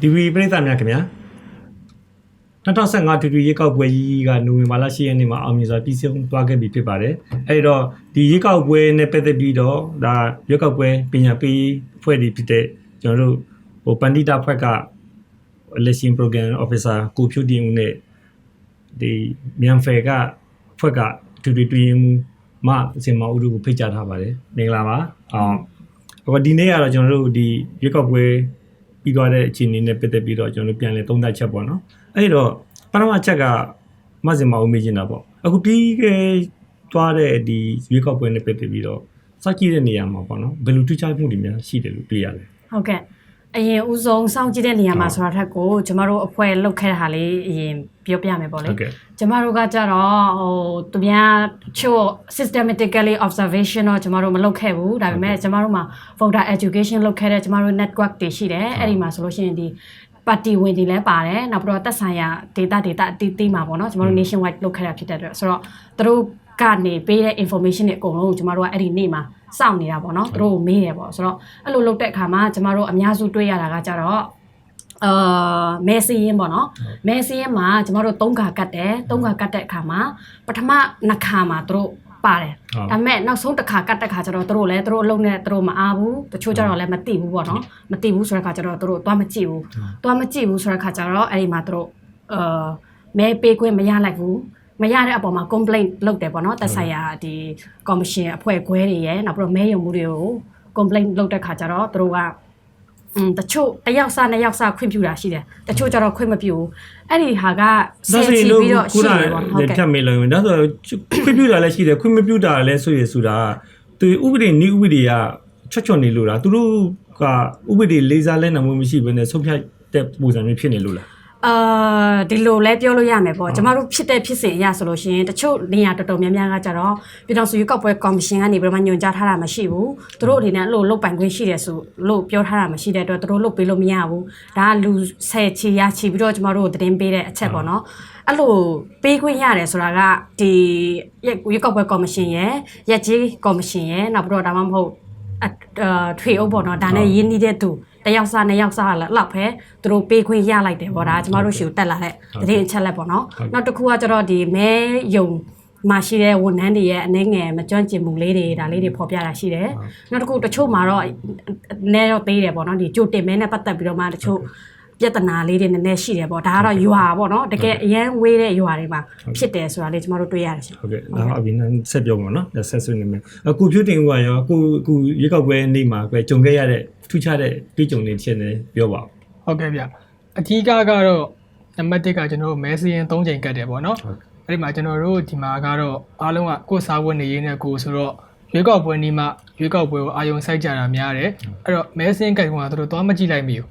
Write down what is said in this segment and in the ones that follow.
ဒီဗီပရိသတ်များခင်ဗျာ2015ထူထူရေကောက်ပွဲကြီးကနိုဝင်ဘာလ10ရက်နေ့မှာအောင်မြင်စွာပြီးဆုံးသွားခဲ့ပြီဖြစ်ပါတယ်။အဲဒီတော့ဒီရေကောက်ပွဲနဲ့ပတ်သက်ပြီးတော့ဒါရေကောက်ပွဲပညာပေးဖွဲ့တွေဖြစ်တဲ့ကျွန်တော်တို့ဟိုပန္တိတာဖွဲ့က election program officer ကိုဖြူတင်ဦးနဲ့ဒီမြန်ဖယ်ကဖွဲ့ကထူထူတွင်မှုမအစင်မဦးတို့ကိုဖိတ်ကြားထားပါတယ်။မင်္ဂလာပါ။အောင်အခုဒီနေ့ကတော့ကျွန်တော်တို့ဒီရေကောက်ပွဲ ပြီးသွားတဲ့အခြေအနေနဲ့ပတ်သက်ပြီးတော့ကျွန်တော်တို့ပြန်လည်သုံးသပ်ချက်ပေါ့နော်။အဲ့တော့ပထမချက်ကမစင်မဦးမေးချင်တာပေါ့။အခုပြီးခဲ့သွားတဲ့ဒီရေကောက်ပွဲနဲ့ပတ်သက်ပြီးတော့စကြည့်တဲ့နေရာမှာပေါ့နော်။ဘယ်လိုထူးခြားမှုတွေများရှိတယ်လို့တွေ့ရလဲဟုတ်ကဲ့ အရင်ဦးဆုံးစောင့်ကြည့်တဲ့နေရာမှာဟုတ်ဆိုတာထက်ကိုကျမတို့အဖွဲ့လောက်ခဲ့တဲ့ဟာလေးအရင်ပြောပြမယ်ပေါ့လေဟုတ်ကဲ့ကျမတို့ကကြတော့ဟိုသူများချို့ systematically observation တော့ကျမတို့မလုပ်ခဲ့ဘူးဒါပေမဲ့ကျမတို့မှာ voter education လုပ်ခဲ့တဲ့ကျမတို့ network တွေရှိတယ်အဲ့ဒီမှာဆိုလို့ရှိရင်ဒီပါတီဝင်တွေလည်းပါတယ်နောက်ပြီးတော့သက်ဆိုင်ရာ data data အတီးတီးမှာပေါ့နော်ကျမတို့ nationwide လုပ်ခဲ့တာဖြစ်တဲ့အတွက်ဆိုတော့သူတို့ကနေပေးတဲ့ information တွေအကုန်လုံးကိုကျမတို့ကအဲ့ဒီနေ့မှာ စောင့်နေတာပေါ့နော်သူတို့ကိုမေးတယ်ပေါ့ဆိုတော့အဲ့လိုလုပ်တဲ့အခါမှာကျမတို့အများစုတွေ့ရတာကကြတော့အာမဲစီရင်ပေါ့နော်မဲစီရင်မှာကျမတို့၃ခါကတ်တယ်၃ခါကတ်တဲ့အခါမှာပထမနှစ်ခါမှာသူတို့ပါတယ်ဟုတ်ဒါပေမဲ့နောက်ဆုံးတစ်ခါကတ်တဲ့ခါကျတော့သူတို့လည်းသူတို့အလုံးနဲ့သူတို့မအားဘူးတချို့ကျတော့လည်းမသိဘူးပေါ့နော်မသိဘူးဆိုတဲ့ခါကျတော့သူတို့သွားမကြည့်ဘူးသွားမကြည့်ဘူးဆိုတဲ့ခါကျတော့အဲ့ဒီမှာသူတို့အာမဲပေးခွင့်မရလိုက်ဘူး မရတဲ့အပေါ်မှာ complaint လုပ်တယ်ပေါ့နော်တက်ဆိုင်ရာဒီ commission အဖွဲ့ခွဲတွေရယ်နောက်ပြီးတော့မဲယုံမှုတွေကို complaint လုပ်တဲ့ခါကျတော့သူတို့ကอืมတချို့တစ်ယောက်စားနှစ်ယောက်စားခွင့်ပြုတာရှိတယ်တချို့ကျတော့ခွင့်မပြုဘူးအဲ့ဒီဟာကဆယ်ချီပြီးတော့ရှိတယ်ပေါ့ဟုတ်ကဲ့ထပ်မေးလို့ဒါဆိုခွင့်ပြုတာလည်းရှိတယ်ခွင့်မပြုတာလည်းဆိုရဆိုတာသူဥပဒေနည်းဥပဒေကချွတ်ချွတ်နေလို့လားသူတို့ကဥပဒေလေးစားလဲနိုင်မှုမရှိဘဲနဲ့ဆုံးဖြတ်တဲ့ပုံစံမျိုးဖြစ်နေလို့လား အာဒီလိုလဲပြောလို့ရမယ်ပေါ့ကျမတို့ဖြစ်တဲ့ဖြစ်စဉ်အရဆိုလို့ရှိရင်တချို့နေရာတော်တော်များများကကြတော့ပြည်တော်စုရွေးကောက်ပွဲကော်မရှင်ကနေပြီးတော့မှညွှန်ကြားထားတာမရှိဘူးသူတို့အနေနဲ့အဲ့လိုလုတ်ပိုင်ခွင့်ရှိတယ်ဆိုလို့ပြောထားတာမရှိတဲ့အတွက်သူတို့လုတ်ပေးလို့မရဘူးဒါကလူဆယ်ချီရချီပြီးတော့ကျမတို့ကိုသတင်းပေးတဲ့အချက်ပေါ့နော်အဲ့လိုပေးခွင့်ရတယ်ဆိုတာကဒီရွေးကောက်ပွဲကော်မရှင်ရဲ့ရက်ကြီးကော်မရှင်ရဲ့နောက်ပြီးတော့ဒါမှမဟုတ်အအာထွေအုပ်ပေါ့နော်ဒါနဲ့ရင်းနှီးတဲ့သူ တယောက်စားနှစ်ယောက်စားလောက်ပဲသူတို့ပေးခွင့်ရလိုက်တယ်ပေါ့ဒါကကျမတို့ရှူတက်လာတဲ့သတင်းအချက်လက်ပေါ့နော်နောက်တစ်ခုကကျတော့ဒီမဲယုံမှာရှိတဲ့ဝန်ထမ်းတွေရဲ့အနေငယ်မကြွန့်ကျင်မှုလေးတွေဒါလေးတွေဖော်ပြတာရှိတယ်နောက်တစ်ခုတချို့မှာတော့နဲတော့သေးတယ်ပေါ့နော်ဒီကြိုတင်မဲနဲ့ပတ်သက်ပြီးတော့မှတချို့ ပြဿနာလေးတွေနည်းနည်းရှိတယ်ပေါ့ဒါကတော့ရွာပေါ့နော်တကယ်အရန်ဝေးတဲ့ရွာတွေမှာဖြစ်တယ်ဆိုတာလေးကျမတို့တွေ့ရတယ်ရှင်ဟုတ်ကဲ့ဒါအပြင်ဆက်ပြောပါတော့နော်ဆက်ဆွေးနေမယ်အခုဖြူတင်ဦးကရောအခုအခုရေကောက်ပွဲနေ့မှာပဲကြုံခဲ့ရတဲ့ထူးခြားတဲ့ပြည်ကြုံတွေဖြစ်နေပြောပါဦးဟုတ်ကဲ့ဗျအဓိကကတော့နံပါတ်1ကကျွန်တော်တို့မဲစရင်3ချိန်ကတ်တယ်ပေါ့နော်ဟုတ်အဲ့ဒီမှာကျွန်တော်တို့ဒီမှာကတော့အားလုံးကကိုယ်စားဝတ်နေရင်းနဲ့ကိုယ်ဆိုတော့ရွေးကောက်ပွဲนี้မှရွေးကောက်ပွဲကိုအာယုံစိုက်ကြတာများတယ်အဲ့တော့မဲစရင်ကတ်ကောင်ကတို့သွားမကြည့်လိုက်မိဘူး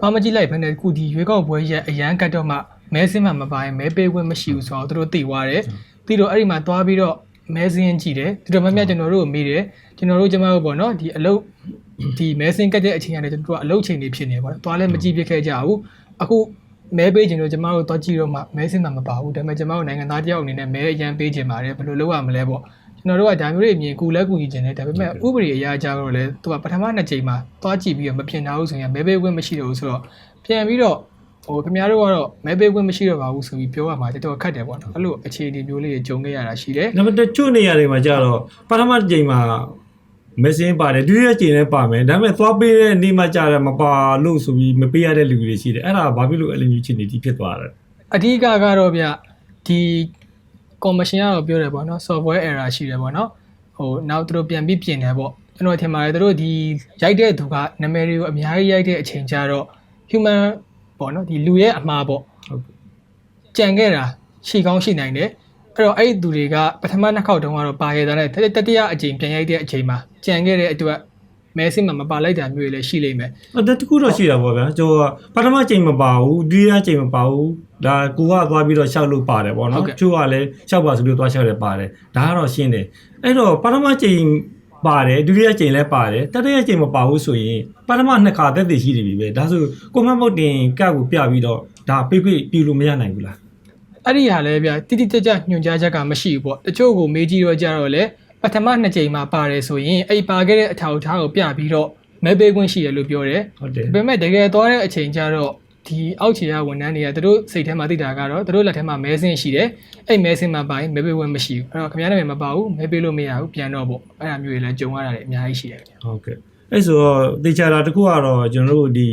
သွားမကြည့်လိုက်ဘဲနဲ့ခုဒီရွေးကောက်ပွဲရဲ့အရန်ကတ်တော့မှမဲစင်းမှမပါရင်မဲပေးခွင့်မရှိဘူးဆိုတော့တို့သိသွားတယ်သိတော့အဲ့ဒီမှာသွားပြီးတော့မဲစင်းကြည့်တယ်ဒီတော့မမြကျွန်တော်တို့ကိုမေးတယ်ကျွန်တော်တို့ကျမတို့ပေါ့နော်ဒီအလုပ်ဒီမဲစင်းကတ်တဲ့အချိန်ကနေကျွန်တော်တို့ကအလုပ်ချိန်တွေဖြစ်နေပါတော့။သွားလည်းမကြည့်ဖြစ်ခဲ့ကြဘူး။အခုမဲပေးခြင်းတို့ကျမတို့သွားကြည့်တော့မှမဲစင်းမှမပါဘူး။ဒါပေမဲ့ကျမတို့နိုင်ငံသားတယောက်အနေနဲ့မဲအရန်ပေးခြင်းပါတယ်ဘယ်လိုလုပ်ရမလဲပေါ့။ ကျွန်တော်တို့ကဒါမျိုးတွေအမြင်ကူလဲကူညီခြင်းတယ်ဒါပေမဲ့ဥပဒေအရာကြတော့လေသူကပထမနှစ်ချိန်မှာသွားကြည့်ပြီးတော့မပြင်ထားဘူးဆိုရင်မဲပေးခွင့်မရှိတော့ဘူးဆိုတော့ပြန်ပြီးတော့ဟိုခင်ဗျားတို့ကတော့မဲပေးခွင့်မရှိတော့ပါဘူးဆိုပြီးပြောရမှာတော်တော်ခက်တယ်ပေါ့နော်အဲ့လိုအခြေအနေမျိုးလေးတွေကြုံခဲ့ရတာရှိတယ်နံပါတ်1ကျွနေရာတွေမှာကြတော့ပထမကြိမ်မှာမက်ဆင်းပါတယ်ဒုတိယကြိမ်လည်းပါမယ်ဒါပေမဲ့သွားပေးတဲ့နေ့မှကြတယ်မပါလို့ဆိုပြီးမပေးရတဲ့လူတွေရှိတယ်အဲ့ဒါဘာဖြစ်လို့အဲ့လိုမျိုးချင်နေဒီဖြစ်သွားတယ်အဓိကကတော့ဗျဒီ ကော်မရှင်ကတော့ပြောတယ်ပေါ့နော် software error ရှိတယ်ပေါ့နော်ဟိုနောက်သူတို့ပြန်ပြီးပြင်တယ်ပေါ့ကျွန်တော်ထင်ပါတယ်သူတို့ဒီရိုက်တဲ့သူကနာမည်တွေကိုအများကြီးရိုက်တဲ့အချိန်ကျတော့ human ပေါ့နော်ဒီလူရဲ့အမှားပေါ့ဟုတ်ကဲ့ကြံခဲ့တာရှိကောင်းရှိနိုင်တယ်အဲ့တော့အဲ့ဒီသူတွေကပထမနှစ်ခေါက်တုန်းကတော့ပါခဲ့တာနဲ့တတိယအချိန်ပြန်ရိုက်တဲ့အချိန်မှာကြံခဲ့တဲ့အတွက်မဲစင်းမှာမပါလိုက်တာမျိုးတွေလည်းရှိလိမ့်မယ်အဲ့ဒါတခုတော့ရှိတာပေါ့ဗျာကျွန်တော်ကပထမကြိမ်မပါဘူးဒုတိယကြိမ်မပါဘူး ဒါကိုကသွားပြီးတော့ရှောက်လို့ပါတယ်ပေါ့နော်ချို့ကလည်းရှောက်ပါဆိုလို့သွားရှောက်တယ်ပါတယ်ဒါကတော့ရှင်းတယ်အဲ့တော့ပထမကြိမ်ပါတယ်ဒုတိယကြိမ်လည်းပါတယ်တတိယကြိမ်မပါဘူးဆိုရင်ပထမနှစ်ခါသက်သေရှိနေပြီပဲဒါဆိုကိုမမုတ်တင်ကတ်ကိုပြပြီးတော့ဒါပိတ်ပိတ်ပြလို့မရနိုင်ဘူးလားအဲ့ဒီဟာလည်းဗျတိတိကျကျညွှန်ကြားချက်ကမရှိဘူးပေါ့တချို့ကိုမေးကြည့်တော့ကြတော့လေပထမနှစ်ကြိမ်မှာပါတယ်ဆိုရင်အဲ့ပါခဲ့တဲ့အထောက်အထားကိုပြပြီးတော့မဲပေးခွင့်ရှိတယ်လို့ပြောတယ်ဟုတ်တယ်ဒါပေမဲ့တကယ်သွားတဲ့အချိန်ကျတော့ ဒီအောက်ခြေကဝန်ထမ်းတွေကသူတို့စိတ်ထဲမှာသိတာကတော့သူတို့လက်ထဲမှာမဲစင်းရှိတယ်အဲ့မဲစင်းမှာပါရင်မဲပေးခွင့်မရှိဘူးအဲ့တော့ခင်ဗျားနာမည်မပါဘူးမဲပေးလို့မရဘူးပြန်တော့ပေါ့အဲ့ဒါမျိုးတွေလည်းကြုံရတာတွေအများကြီးရှိတယ်ခင်ဗျာဟုတ်ကဲ့အဲ့ဆိုတော့တေချာတာတစ်ခုကတော့ကျွန်တော်တို့ဒီ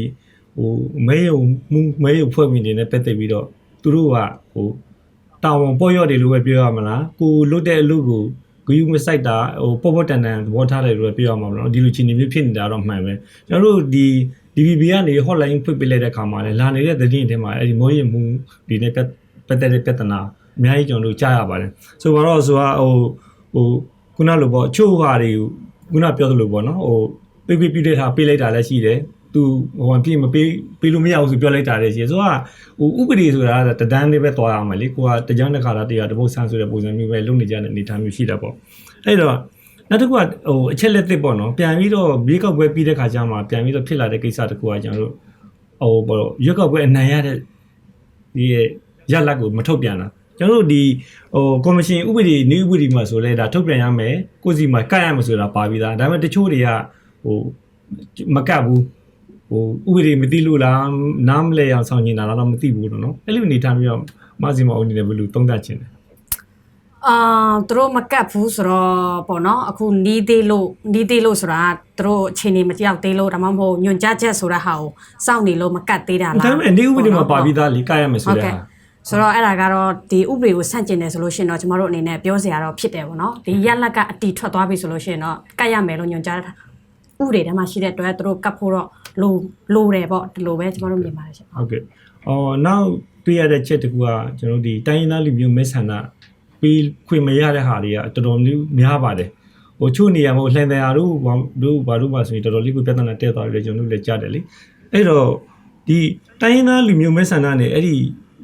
ဟိုမဲယုံမှုမဲယုံဖွဲ့မိနေတဲ့ပတ်သက်ပြီးတော့သူတို့ကဟိုတာဝန်ပေါ်ရော့တယ်လို့ပဲပြောရမလားကိုလွတ်တဲ့အလုပ်ကိုဂယူမဆိုင်တာဟိုပေါ်ပေါ်တန်တန်သဘောထားတယ်လို့ပဲပြောရမှာမလားဒီလိုချင်းနေမျိုးဖြစ်နေတာတော့မှန်ပဲကျွန်တော်တို့ဒီ DVB ကနေ hotline ဖွင့်ပေးလိုက်တဲ့ခါမှာလည်းလာနေတဲ့သတင်းတွေမှာအဲ့ဒီမောရင်မှုဒီနဲ့ပတ်ပတ်သက်တဲ့ပြဿနာအများကြီးကျွန်တော်တို့ကြားရပါတယ်ဆိုတော့ဆိုတော့ဟိုဟိုခုနလိုပေါ့အချို့ဟာတွေကိုခုနပြောသလိုပေါ့နော်ဟိုပေးပေးပြတဲ့ထားပေးလိုက်တာလည်းရှိတယ်သူဟိုပြမပေးပေးလို့မရဘူးဆိုပြောလိုက်တာလည်းရှိတယ်ဆိုတော့ဟိုဥပဒေဆိုတာကတဒန်းလေးပဲသွားရမှာလေကိုကတကြမ်းတစ်ခါလားတရားတပုတ်ဆန်းဆိုတဲ့ပုံစံမျိုးပဲလုပ်နေကြတဲ့အနေအထားမျိုးရှိတာပေါ့အဲ့တော့ နောက်တစ်ခုကဟိုအချက်လက်သစ်ပေါ့နော်ပြန်ပြီးတော့မြေကောက်ပွဲပြီးတဲ့ခါကျမှပြန်ပြီးတော့ဖြစ်လာတဲ့ကိစ္စတစ်ခုကကျွန်တော်တို့ဟိုပေါ့ရွက်ကောက်ပွဲအနိုင်ရတဲ့ဒီရဲ့ရလက်ကိုမထုတ်ပြန်တာကျွန်တော်တို့ဒီဟိုကော်မရှင်ဥပဒေနေဥပဒေမှာဆိုလဲဒါထုတ်ပြန်ရမယ်ကိုစီမှာကတ်ရမယ်ဆိုတာပါပြီးသားဒါပေမဲ့တချို့တွေကဟိုမကတ်ဘူးဟိုဥပဒေမသိလို့လားနားမလဲအောင်ဆောင်နေတာလားတော့မသိဘူးလို့နော်အဲ့လိုအနေထားမျိုးတော့မဆီမအောင်နေတယ်ဘယ်လိုသုံးသပ်ချင်လဲ အာသူတို့မကတ်ဘူးဆိုတော့ပေါ့နော်အခုနီးသေးလို့နီးသေးလို့ဆိုတာကသူတို့အချိန်နေမကြောက်သေးလို့ဒါမှမဟုတ်ညွန်ကြချက်ဆိုတာဟာကိုစောင့်နေလို့မကတ်သေးတာလားဒါပေမဲ့နေဥပဒေမှာပါပြီးသားလေကတ်ရမယ်ဆိုဟုတ်တဲ့ကဲ့ဟာဆိုတော့အဲ့ဒါကတော့ဒီဥပဒေကိုဆန့်ကျင်တယ်ဆိုလို့ရှိရင်တော့ကျမတို့အနေနဲ့ပြောစရာတော့ဖြစ်တယ်ပေါ့နော်ဒီရက်လက်ကအတီထွက်သွားပြီဆိုလို့ရှိရင်တော့ကတ်ရမယ်လို့ညွှန်ကြားတာဥပဒေထဲမှာရှိတဲ့အတွက်သူတို့ကတ်ဖို့တော့လိုလိုတယ်ပေါ့ဒီလိုပဲကျမတို့မြင်ပါတယ်ရှင်ဟုတ်ကဲ့အော်နောက်တွေ့ရတဲ့ချက်တစ်ခုကကျွန်တော်တို့ဒီတိုင်းရင်းသားလူမျိုးမဲဆန္ဒ ပြီးခွင့်မရတဲ့ဟာတွေကတော်တော်လေးများပါတယ်ဟိုချို့နေရာမှာလှန်တယ်ဟာတို့ဘာတို့ဘာတို့ပါဆိုရင်တော်တော်လေးကိုပြဿနာတက်သွားတယ်ကျွန်တော်တို့လည်းကြားတယ်လေအဲ့တော့ဒီတိုင်းရင်းသားလူမျိုးမဲဆန္ဒနဲ့အဲ့ဒီ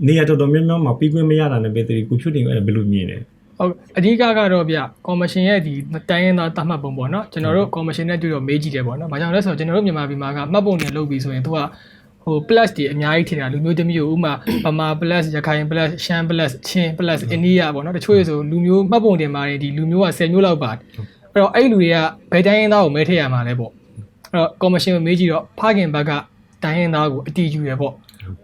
နေရာတော်တော်များများမှာပြီးခွင့်မရတာနဲ့ပဲတည်းကိုဖြစ်နေအဲ့ဒါဘယ်လိုမြင်လဲဟုတ်အဓိကကတော့ဗျကော်မရှင်ရဲ့ဒီတိုင်းရင်းသားတတ်မှတ်ပုံပေါ့နော်ကျွန်တော်တို့ကော်မရှင်နဲ့တွေ့တော့မေးကြည့်တယ်ပေါ့နော်။ဘာကြောင့်လဲဆိုတော့ကျွန်တော်တို့မြန်မာပြည်မှာကမှတ်ပုံတင်လုပ်ပြီးဆိုရင်သူက ဟို plus တွေအများကြီးထင်တာလူမျိုးတစ်မျိုးဥမာဗမာ plus ရခိုင် plus ရှမ်း plus ချင်း plus အိန္ဒိယပေါ့နော်တချို့ဆိုလူမျိုးမှတ်ပုံတင်ပါတယ်ဒီလူမျိုးက10မျိုးလောက်ပါအဲ့တော့အဲ့ဒီလူတွေကဘယ်တိုင်းရင်းသားကိုမဲထည့်ရမှာလဲပေါ့အဲ့တော့ကော်မရှင်ကိုမေးကြည့်တော့ဖခင်ဘက်ကတိုင်းရင်းသားကိုအတီးယူရပေါ့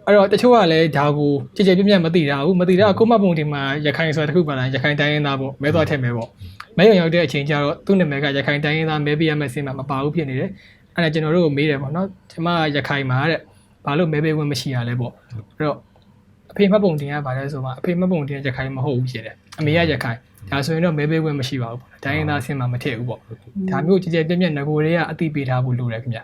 အဲ့တော့တချို့ကလည်းဒါကိုကြည်ကြည်ပြည့်ပြည့်မသိတာဘူးမသိတာကကိုမပုံတင်မှာရခိုင်ဆိုတာတစ်ခုပါလားရခိုင်တိုင်းရင်းသားပေါ့မဲသွားထည့်မဲပေါ့မဲရုံရောက်တဲ့အချိန်ကျတော့သူ့နာမည်ကရခိုင်တိုင်းရင်းသားမဲပေးရမယ့်စင်မှာမပါဘူးဖြစ်နေတယ်အဲ့ဒါကျွန်တော်တို့ကိုမေးတယ်ပေါ့နော်ကျွန်မရခိုင်မှာတဲ့ ဘာလို့မဲပေးဝင်မရှိရလဲပေါ့အဲ့တော့အဖေမှတ်ပုံတင်ကဘာလဲဆိုမှအဖေမှတ်ပုံတင်ကရခိုင်မဟုတ်ဘူးဖြစ်တယ်အမေကရခိုင်ဒါဆိုရင်တော့မဲပေးဝင်မရှိပါဘူးပေါ့တိုင်းရင်းသားစင်မှာမထည့်ဘူးပေါ့ဒါမျိုးကြည်ကြည်ပြည့်ပြည့်ငကိုတွေကအတိပေးထားဖို့လိုတယ်ခင်ဗျ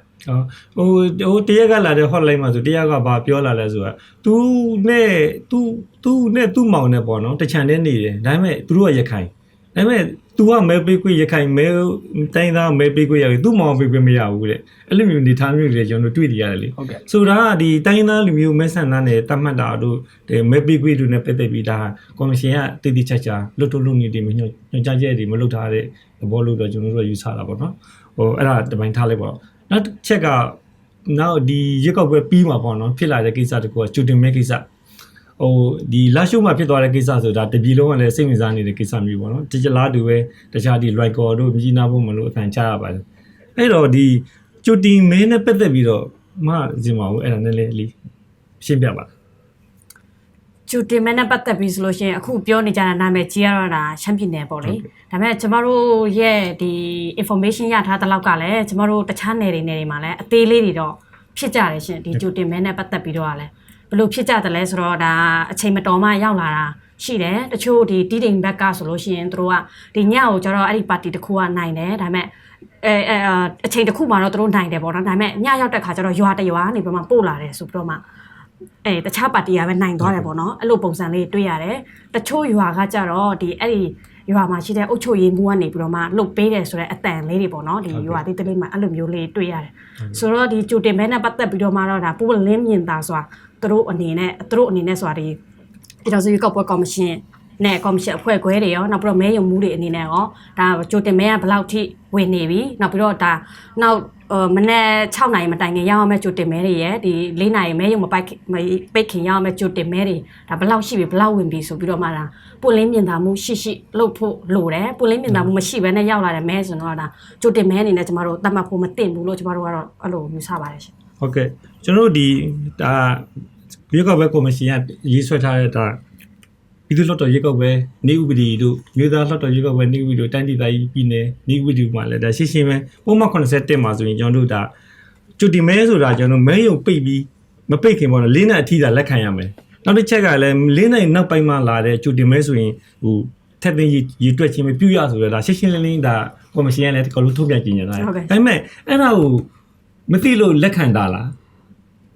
ဟိုဟိုတရက်ကလာတဲ့ hotline မှာဆိုတရက်ကဘာပြောလာလဲဆိုတာ तू နဲ့ तू तू နဲ့ तू မောင်နဲ့ပေါ့နော်တချန်နဲ့နေတယ်ဒါပေမဲ့သူတို့ကရခိုင်ဒါပေမဲ့ तू ကမဲပေးခွင့်ရခိုင်မဲတိုင်းသားမဲပေးခွင့်ရတယ် तू မောင်ပေးခွင့်မရဘူးတဲ့အဲ့လိုမျိုးနေထားမျိုးတွေကျွန်တော်တို့တွေ့နေရတယ်လေဟုတ်ကဲ့ဆိုတာကဒီတိုင်းသားလူမျိုးမဲဆန္ဒနဲ့တတ်မှတ်တာတို့ဒီမဲပေးခွင့်တို့နဲ့ပတ်သက်ပြီးဒါကော်မရှင်ကတည်တည်ချာချာလွတ်ထုတ်လို့နေတယ်မညွှန်ညွှန်ကြားချက်တွေမလုပ်ထားတဲ့သဘောလို့တော့ကျွန်တော်တို့ကယူဆတာပေါ့နော်ဟိုအဲ့ဒါတပိုင်းထားလိုက်ပါတော့နောက်တစ်ချက်ကနောက်ဒီရက်ကောက်ပွဲပြီးမှာပေါ့နော်ဖြစ်လာတဲ့ကိစ္စတကူကကျူတင်မဲကိစ္စ ဟိုဒီလာရှုမှာဖြစ်သွားတဲ့ကိစ္စဆိုတာတပြည်လုံးကလည်းစိတ်ဝင်စားနေတဲ့ကိစ္စမျိုးပေါ့နော်တကြလားတူပဲတခြားဒီ like ကော်တို့မြကြီးနာဖို့မလို့အတန်ချရပါတယ်အဲ့တော့ဒီကျူတင်မဲနဲ့ပတ်သက်ပြီးတော့မစင်ပါဘူးအဲ့ဒါနည်းနည်းလေးရှင်းပြပါကျူတင်မဲနဲ့ပတ်သက်ပြီးဆိုလို့ရှိရင်အခုပြောနေကြတာနာမည်ကြီးရတော့တာရှမ်းပြည်နယ်ပေါ့လေဒါပေမဲ့ကျမတို့ရဲ့ဒီ information ရထားတဲ့လောက်ကလည်းကျမတို့တခြားနယ်တွေနယ်တွေမှာလည်းအသေးလေးတွေတော့ဖြစ်ကြတယ်ရှင်ဒီကျူတင်မဲနဲ့ပတ်သက်ပြီးတော့ကလည်း ဘယ်လိုဖြစ်ကြတယ်လဲဆိုတော့ဒါအချိန်မတော်မှရောက်လာတာရှိတယ်တချို့ဒီတီးတိမ်ဘက်ကဆိုလို့ရှိရင်တို့ကဒီညကိုကျတော့အဲ့ဒီပါတီတစ်ခုကနိုင်တယ်ဒါပေမဲ့အဲအဲအချိန်တစ်ခုမှတော့တို့နိုင်တယ်ပေါ့နော်ဒါပေမဲ့ညရောက်တဲ့ခါကျတော့ရွာတရွာနေပြမပို့လာတယ်ဆိုပြီးတော့မှအဲတခြားပါတီကပဲနိုင်သွားတယ်ပေါ့နော်အဲ့လိုပုံစံလေးတွေ့ရတယ်တချို့ရွာကကြတော့ဒီအဲ့ဒီရွာမှာရှိတဲ့အုတ်ချုပ်ရည်မှုကနေပြီးတော့မှလှုပ်ပေးတယ်ဆိုတဲ့အတန်လေးတွေပေါ့နော်ဒီရွာတိတ်တိတ်မှာအဲ့လိုမျိုးလေးတွေ့ရတယ်ဆိုတော့ဒီကြိုတင်မဲနဲ့ပတ်သက်ပြီးတော့မှတော့ဒါပူလင်းမြင်တာဆိုတာ သူတို့အနေနဲ့သူတို့အနေနဲ့ဆိုတာဒီပြည်တော်စုရွေးကောက်ပွဲကော်မရှင်နဲ့ကော်မရှင်အဖွဲ့ခွဲတွေရောနောက်ပြီးတော့မဲယုံမှုတွေအနေနဲ့ရောဒါကြိုတင်မဲကဘယ်လောက်ထိဝင်နေပြီနောက်ပြီးတော့ဒါနောက်အမနေ့6နိုင်မတိုင်ခင်ရောက်ရမယ့်ကြိုတင်မဲတွေရဲ့ဒီ4နိုင်မဲယုံမပိုက်ခင်မပိတ်ခင်ရောက်ရမယ့်ကြိုတင်မဲတွေဒါဘယ်လောက်ရှိပြီဘယ်လောက်ဝင်ပြီဆိုပြီးတော့မှဒါပွင့်လင်းမြင်သာမှုရှိရှိလုပ်ဖို့လိုတယ်ပွင့်လင်းမြင်သာမှုမရှိဘဲနဲ့ရောက်လာတဲ့မဲဆိုတော့ဒါကြိုတင်မဲအနေနဲ့ကျမတို့တတ်မှတ်ဖို့မသင့်ဘူးလို့ကျမတို့ကတော့အဲ့လိုယူဆပါတယ်ရှင် ဟုတ်ကဲ့ကျွန်တော်ဒီဒါရေကောက်ပဲကော်မရှင်ကရေးဆွဲထားတဲ့ဒါပြည်သူ့လွှတ်တော်ရေကောက်ပဲနေဥပဒေတို့မြို့သားလွှတ်တော်ရေကောက်ပဲနေဥပဒေတို့တိုင်းဒေသကြီးပြည်နယ်နေဥပဒေမှာလည်းဒါရှင်းရှင်းပဲပုံမှန်87မှာဆိုရင်ကျွန်တော်တို့ဒါကျူတီမဲဆိုတာကျွန်တော်မဲယုံပိတ်ပြီးမပိတ်ခင်ပေါ့နော်လင်းနဲ့အထီးသာလက်ခံရမယ်နောက်တစ်ချက်ကလည်းလင်းနဲ့နောက်ပိုင်းမှလာတဲ့ကျူတီမဲဆိုရင်ဟိုထက်သွင်းရေတွက်ခြင်းပဲပြုရဆိုတော့ဒါရှင်းရှင်းလင်းလင်းဒါကော်မရှင်ကလည်းတကယ်လို့ထုတ်ပြန်ကြေညာတာဒါပေမဲ့အဲ့ဒါကို မသိလို့လက်ခံတာလား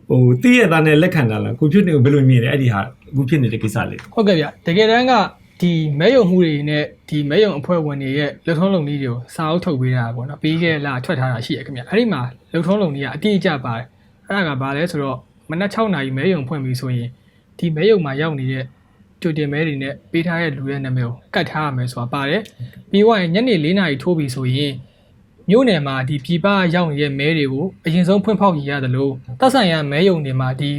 ဟိုတည့်ရသားနဲ့လက်ခံတာလားကိုဖြစ်နေကိုဘယ်လိုမြင်လဲအဲ့ဒီဟာအခုဖြစ်နေတဲ့ကိစ္စလေးဟုတ်ကဲ့ဗျတကယ်တမ်းကဒီမဲယုံမှုတွေနဲ့ဒီမဲယုံအဖွဲ့ဝင်တွေရဲ့လှုပ်ထုံးလုံနည်းတွေကိုစာအုပ်ထုတ်ပေးတာပေါ့နော်ပြီးခဲ့လာထွက်ထားတာရှိရခင်ဗျအဲ့ဒီမှာလှုပ်ထုံးလုံနည်းကအတိအကျပါတယ်အဲ့ဒါကဘာလဲဆိုတော့မနက်6နာရီမဲယုံဖွင့်ပြီဆိုရင်ဒီမဲယုံမှာရောက်နေတဲ့ကြိုတင်မဲတွေနဲ့ပေးထားတဲ့လူရဲ့နာမည်ကိုကတ်ထားရမယ်ဆိုတာပါတယ်ပြီးတော့ညနေ4နာရီထိုးပြီဆိုရင် မြို့နယ်မှာဒီပြည်ပရောက်နေတဲ့မဲတွေကိုအရင်ဆုံးဖွင့်ဖောက်ရရတယ်လို့သက်ဆိုင်ရာမဲယုံတွေမှာဒီ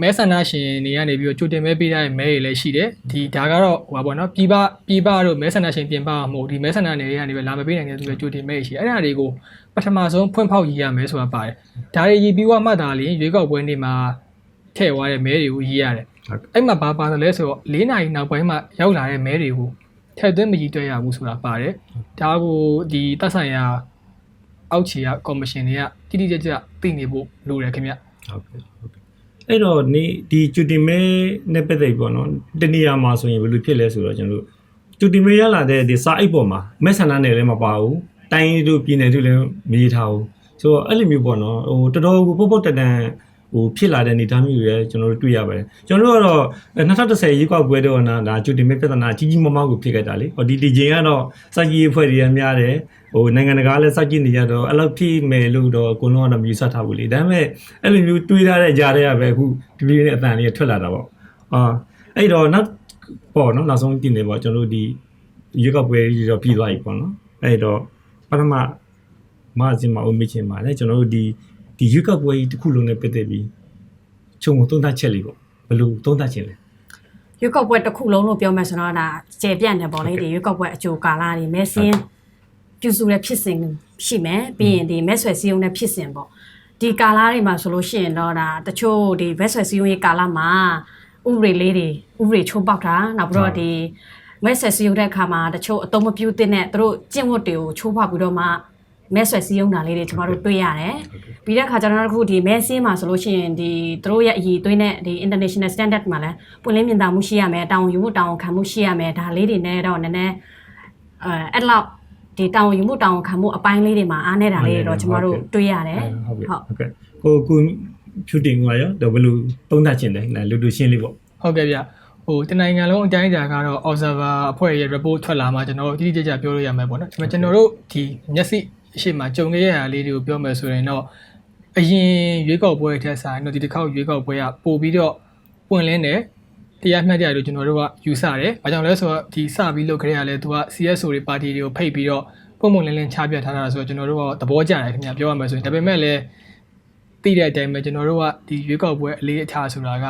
မဲဆန္ဒရှင်တွေကနေပြီးတော့ကြိုတင်မဲပေးထားတဲ့မဲတွေလည်းရှိတယ်ဒီဒါကတော့ဟိုပါပေါ့နော်ပြည်ပပြည်ပတို့မဲဆန္ဒရှင်ပြင်ပမှာမဟုတ်ဒီမဲဆန္ဒနယ်တွေကနေပဲလာမပေးနိုင်တဲ့သူတွေကြိုတင်မဲတွေရှိတယ်အဲ့ဒါတွေကိုပထမဆုံးဖွင့်ဖောက်ရေးရမယ်ဆိုတာပါတယ်ဒါတွေရည်ပြီးွားမှသာလျှင်ရွေးကောက်ပွဲနေ့မှာထည့်သွားတဲ့မဲတွေကိုရေးရတယ်ဟုတ်ကဲ့အဲ့မှာဘာပါတယ်လဲဆိုတော့၄နာရီနောက်ပိုင်းမှာရောက်လာတဲ့မဲတွေကို ထည့်သွင်းမကြီးတွက်ရဘူးဆိုတာပါတယ်ဒါကိုဒီသက်ဆိုင်ရာအောက်ခြေကကော်မရှင်တွေကတိတိကျကျသိနေဖို့လိုတယ်ခင်ဗျဟုတ်ကဲ့ဟုတ်ကဲ့အဲ့တော့နေဒီကျူတင်မဲနဲ့ပတ်သက်ပြီးပေါ့နော်တနေရာမှာဆိုရင်ဘယ်လိုဖြစ်လဲဆိုတော့ကျွန်တော်တို့ကျူတင်မဲရလာတဲ့ဒီစာအိတ်ပေါ်မှာမဲဆန္ဒနယ်လည်းမပါဘူးတိုင်းတို့ပြည်နယ်တို့လည်းမရေးထားဘူးဆိုတော့အဲ့လိုမျိုးပေါ့နော်ဟိုတော်တော်ကိုပုတ်ပုတ်တန်တန် ဟိုဖြစ်လာတဲ့အနေအထားမျိုးတွေလည်းကျွန်တော်တို့တွေ့ရပါတယ်ကျွန်တော်တို့ကတော့2010ရေကောက်ပွဲတော့နာဒါကျူတင်မဲပြဿနာကြီးကြီးမားမားကိုဖြစ်ခဲ့တာလေဟောဒီဒီချိန်ကတော့စိုက်ကြီးအဖွဲ့တွေကများတယ်ဟိုနိုင်ငံတကာလည်းစကြည့်နေကြတော့အဲ့လောက်ဖြစ်မယ်လို့တော့အကုန်လုံးကတော့မြည်ဆထားဘူးလေဒါပေမဲ့အဲ့လိုမျိုးတွေးထားတဲ့ကြားတွေကပဲအခုဒီလိုနဲ့အတန်လေးထွက်လာတာပေါ့အာအဲ့တော့နောက်ပေါ့နော်နောက်ဆုံးတင်နေပေါ့ကျွန်တော်တို့ဒီရွေးကောက်ပွဲကြီးတော့ပြီးသွားပြီပေါ့နော်အဲ့တော့ပထမမအစင်မအုံးမချင်းပါလေကျွန်တော်တို့ဒီ ဒီရွေးကောက်ပွဲကြီးတစ်ခုလုံးနဲ့ပတ်သက်ပြီးချုံကိုသုံးသပ်ချက်လေးပေါ့ဘယ်လိုသုံးသပ်ခြင်းလဲရွေးကောက်ပွဲတစ်ခုလုံးလို့ပြောမယ်ဆိုတော့ဒါကျေပြန့်တယ်ပေါ့လေဒီရွေးကောက်ပွဲအကြိုကာလတွေမဲစင်းပြုစုတဲ့ဖြစ်စဉ်ရှိမယ်ပြီးရင်ဒီမဲဆွယ်စည်းရုံးတဲ့ဖြစ်စဉ်ပေါ့ဒီကာလတွေမှာဆိုလို့ရှိရင်တော့ဒါတချို့ဒီမဲဆွယ်စည်းရုံးရေးကာလမှာဥပဒေလေးတွေဥပဒေချိုးပေါက်တာနောက်ပြီးတော့ဒီမဲဆွယ်စည်းရုံးတဲ့အခါမှာတချို့အသုံးမပြုသင့်တဲ့သူတို့ကျင့်ဝတ်တွေကိုချိုးဖောက်ပြီးတော့မှ မဲဆွယ်စည်းရုံးတာလေးတွေကျွန်တော်တို့တွေ့ရတယ်ပြီးတဲ့အခါကျတော့အခုဒီမဲစင်းမှာဆိုလို့ရှိရင်ဒီသူတို့ရဲ့အည်သွင်းတဲ့ဒီ international standard မှာလည်းပွင့်လင်းမြင်သာမှုရှိရမယ်တောင်းယူမှုတောင်းခံမှုရှိရမယ်ဒါလေးတွေနဲ့တော့နည်းနည်းအဲအဲ့လောက်ဒီတောင်းယူမှုတောင်းခံမှုအပိုင်းလေးတွေမှာအားနေတာလေးတွေတော့ကျွန်တော်တို့တွေ့ရတယ်ဟုတ်ကဲ့ဟုတ်ကဲ့ကိုကိုဖြူတင်ကရောတော့ဘယ်လိုသုံးသပ်ခြင်းလဲလူလူရှင်းလေးပေါ့ဟုတ်ကဲ့ဗျဟိုတနိုင်ငံလုံးအတိုင်းအတာကတော့ observer အဖွဲ့ရဲ့ report ထွက်လာမှကျွန်တော်တို့တိတိကျကျပြောလို့ရမယ်ပေါ့နော်ဒါပေမဲ့ကျွန်တော်တို့ဒီမျက်စိ အရှိမကြုံခဲ့ရတာလေးတွေကိုပြောမယ်ဆိုရင်တော့အရင်ရွေးကောက်ပွဲထက်ဆိုင်တော့ဒီတစ်ခေါက်ရွေးကောက်ပွဲကပို့ပြီးတော့ပွင့်လင်းတယ်တရားမျှတတယ်လို့ကျွန်တော်တို့ကယူဆတယ်။ဘာကြောင့်လဲဆိုတော့ဒီစပြီးလုပ်ခရရလဲသူက CSO တွေပါတီတွေကိုဖိတ်ပြီးတော့ပုံပုံလင်းလင်းချပြထားတာဆိုတော့ကျွန်တော်တို့ကသဘောကျတယ်ခင်ဗျပြောရမယ်ဆိုရင်ဒါပေမဲ့လည်းသိတဲ့အတိုင်းပဲကျွန်တော်တို့ကဒီရွေးကောက်ပွဲအလေးအထားဆိုတာက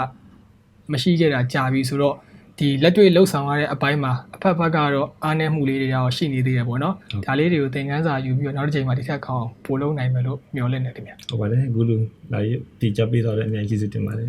မရှိခဲ့တာကြာပြီဆိုတော့ ဒီလက်တွေ့လှုပ်ဆောင်ရတဲ့အပိုင်းမှာအဖက်ဖက်ကတော့အားနည်းမှုလေးတွေတော့ရှိနေသေးတယ်ပေါ့နော်ဒါလေးတွေကိုသင်ခန်းစာယူပြီးတော့နောက်တစ်ချိန်မှာတစ်ခါကောင်းအောင်ပို့လုံးနိုင်မယ်လို့မျှော်လင့်နေတယ်ခင်ဗျာဟုတ်ပါတယ်အခုလိုလာရတီချပေးတော့လည်းအများကြီးကျေးဇူးတင်ပါတယ်